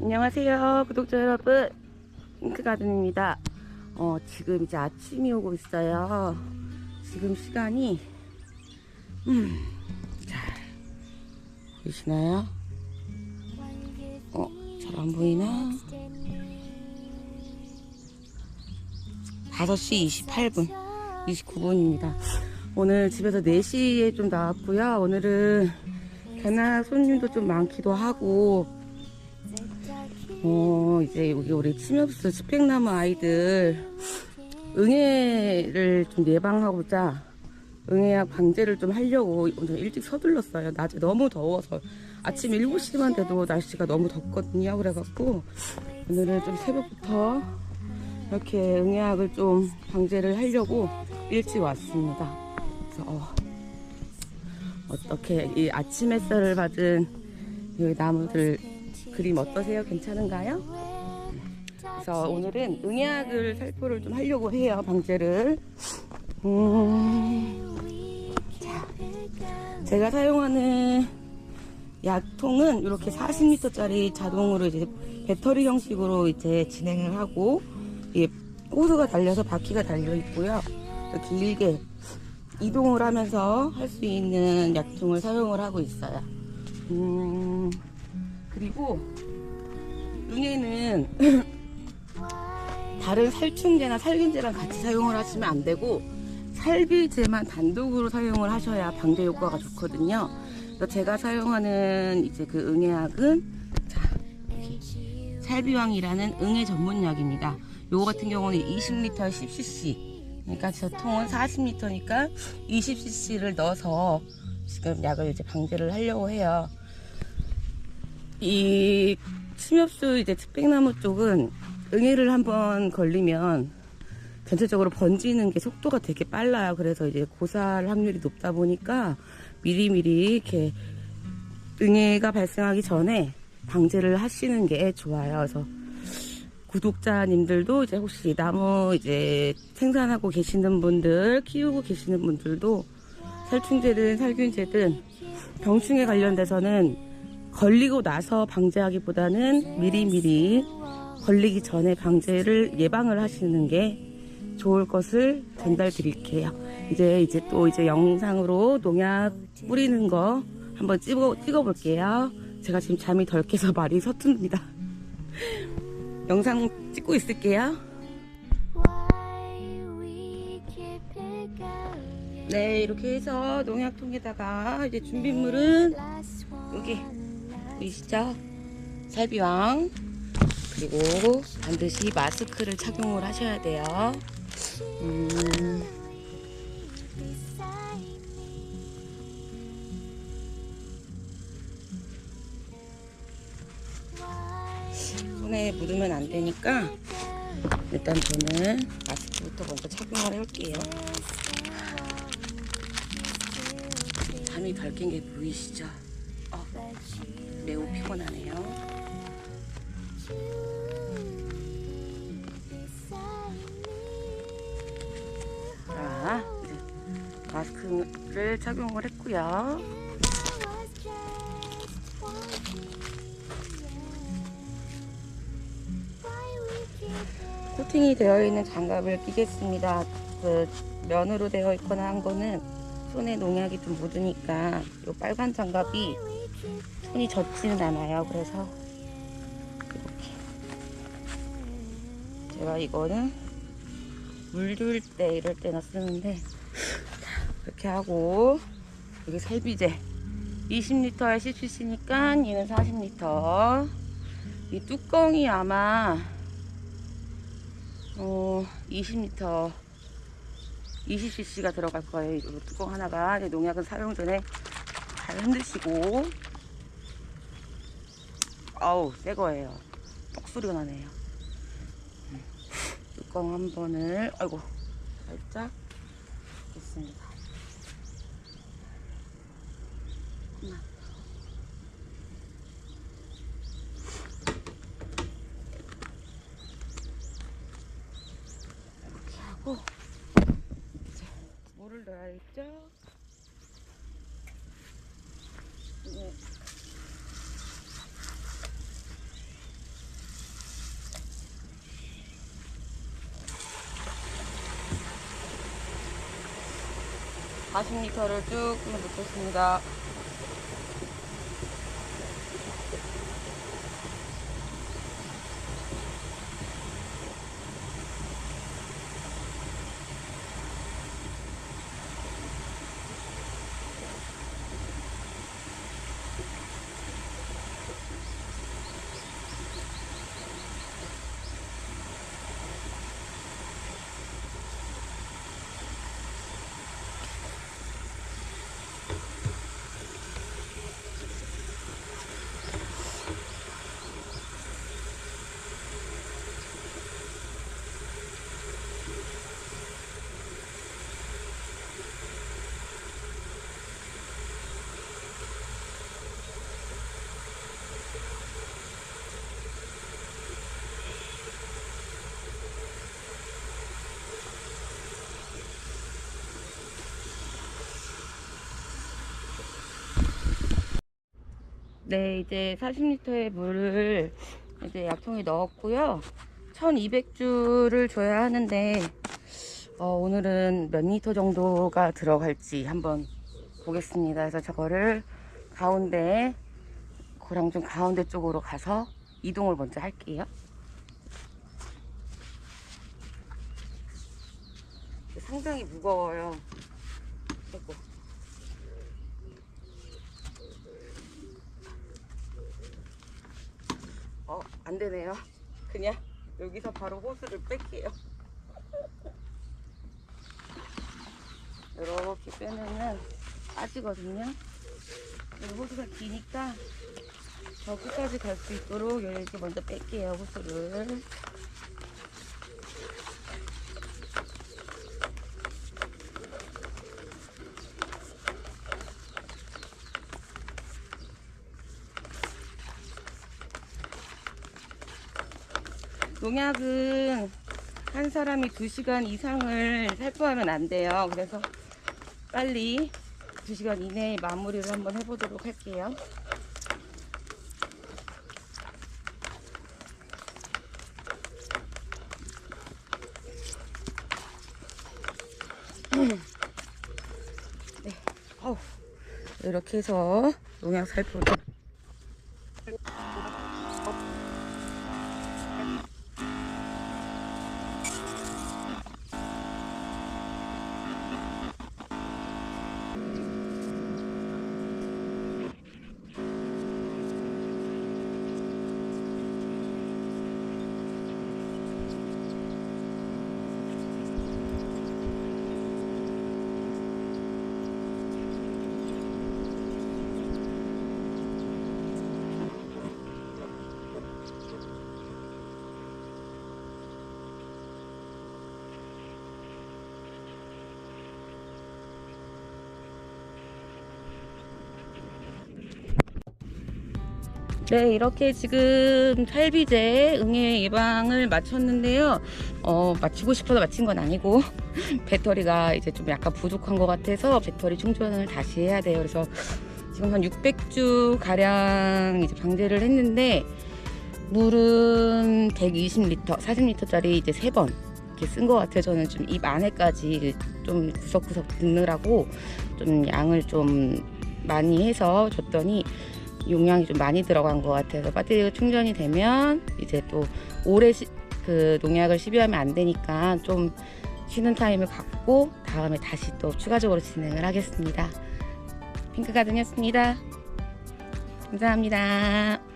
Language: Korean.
안녕하세요 구독자 여러분. 핑크가든입니다. 어, 지금 이제 아침이 오고 있어요. 지금 시간이 음, 자 보이시나요? 어, 잘 안 보이나? 5시 28분 29분입니다. 오늘 집에서 4시에 좀 나왔고요. 오늘은 개나 손님도 좀 많기도 하고 어, 이제 여기 우리 침엽수 스펙나무 아이들 응애를 좀 예방하고자 응애약 방제를 좀 하려고 오늘 일찍 서둘렀어요. 낮에 너무 더워서 아침 7시만 돼도 날씨가 너무 덥거든요. 그래갖고 오늘은 좀 새벽부터 이렇게 응애약을 좀 방제를 하려고 일찍 왔습니다. 그래서 어, 어떻게 이 아침 햇살을 받은 이 나무들 그림 어떠세요? 괜찮은가요? 그래서 오늘은 응약을 살포를 좀 하려고 해요. 방제를. 음, 자, 제가 사용하는 약통은 이렇게 40리터짜리 자동으로 이제 배터리 형식으로 이제 진행을 하고 이게 호스가 달려서 바퀴가 달려 있고요. 또 길게 이동을 하면서 할 수 있는 약통을 사용을 하고 있어요. 음, 그리고 응애는 다른 살충제나 살균제랑 같이 사용을 하시면 안 되고 살비제만 단독으로 사용을 하셔야 방제 효과가 좋거든요. 그래서 제가 사용하는 이제 그 응애약은 자 살비왕이라는 응애 전문약입니다. 요거 같은 경우는 20리터에 10cc. 그러니까 저 통은 40리터니까 20cc를 넣어서 지금 약을 이제 방제를 하려고 해요. 이 침엽수 이제 특백나무 쪽은 응애를 한번 걸리면 전체적으로 번지는 게 속도가 되게 빨라요. 그래서 이제 고살 확률이 높다 보니까 미리미리 이렇게 응애가 발생하기 전에 방제를 하시는 게 좋아요. 그래서 구독자님들도 이제 혹시 나무 이제 생산하고 계시는 분들, 키우고 계시는 분들도 살충제든 살균제든 병충해 관련돼서는 걸리고 나서 방제하기보다는 미리미리 걸리기 전에 방제를 예방을 하시는 게 좋을 것을 전달 드릴게요. 이제 이제 또 이제 영상으로 농약 뿌리는 거 한번 찍어 찍어 볼게요. 제가 지금 잠이 덜 깨서 말이 서툰니다. 영상 찍고 있을게요. 네, 이렇게 해서 농약통에다가 이제 준비물은 여기 보이시죠? 살비왕 그리고 반드시 마스크를 착용을 하셔야 돼요. 음, 손에 묻으면 안 되니까 일단 저는 마스크부터 먼저 착용을. 잠이 덜깬게 보이시죠? 어, 매우 피곤하네요. 자, 마스크를 착용을 했고요. 코팅이 되어 있는 장갑을 끼겠습니다. 그 면으로 되어 있거나 한 거는 손에 농약이 좀 묻으니까 이 빨간 장갑이 손이 젖지는 않아요. 그래서 이렇게. 제가 이거는 물줄 때 이럴 때나 쓰는데 자, 이렇게 하고 여기 살비제. 20리터에 10cc니까 얘는 40리터. 이 뚜껑이 아마 어 20리터 20cc가 들어갈 거예요. 이 뚜껑 하나가. 농약은 사용 전에 잘 흔드시고 아우 새 거예요. 뻑 소리가 나네요. 음, 뚜껑 한 번을 아이고 살짝. 하나. 이렇게 하고 이제 물을 넣어야겠죠? 40m를 쭉 놓겠습니다. 네, 이제 40리터의 물을 이제 약통에 넣었고요. 1200주를 줘야 하는데, 어, 오늘은 몇 리터 정도가 들어갈지 한번 보겠습니다. 그래서 저거를 가운데, 고랑 좀 가운데 쪽으로 가서 이동을 먼저 할게요. 상당히 무거워요. 아이고. 어, 안 되네요. 그냥 여기서 바로 호스를 뺄게요. 이렇게 빼면은 빠지거든요. 호스가 기니까 저 끝까지 갈 수 있도록 이렇게 먼저 뺄게요, 호스를. 농약은 한 사람이 2시간 이상을 살포하면 안 돼요. 그래서 빨리 2시간 이내에 마무리를 한번 해보도록 할게요. 네. 어우, 이렇게 해서 농약 살포를 네, 이렇게 지금 탈비제 응애 예방을 마쳤는데요. 어, 마치고 싶어서 마친 건 아니고 배터리가 이제 좀 약간 부족한 것 같아서 배터리 충전을 다시 해야 돼요. 그래서 지금 한 600주 가량 이제 방제를 했는데 물은 120리터, 40리터 짜리 이제 세번 이렇게 쓴 것 같아요. 저는 좀 입 안에까지 좀 구석구석 넣느라고 좀 양을 좀 많이 해서 줬더니 용량이 좀 많이 들어간 것 같아서 배터리가 충전이 되면 이제 또 오래 시, 그 농약을 시비하면 안 되니까 좀 쉬는 타임을 갖고 다음에 다시 또 추가적으로 진행을 하겠습니다. 핑크가든이었습니다. 감사합니다.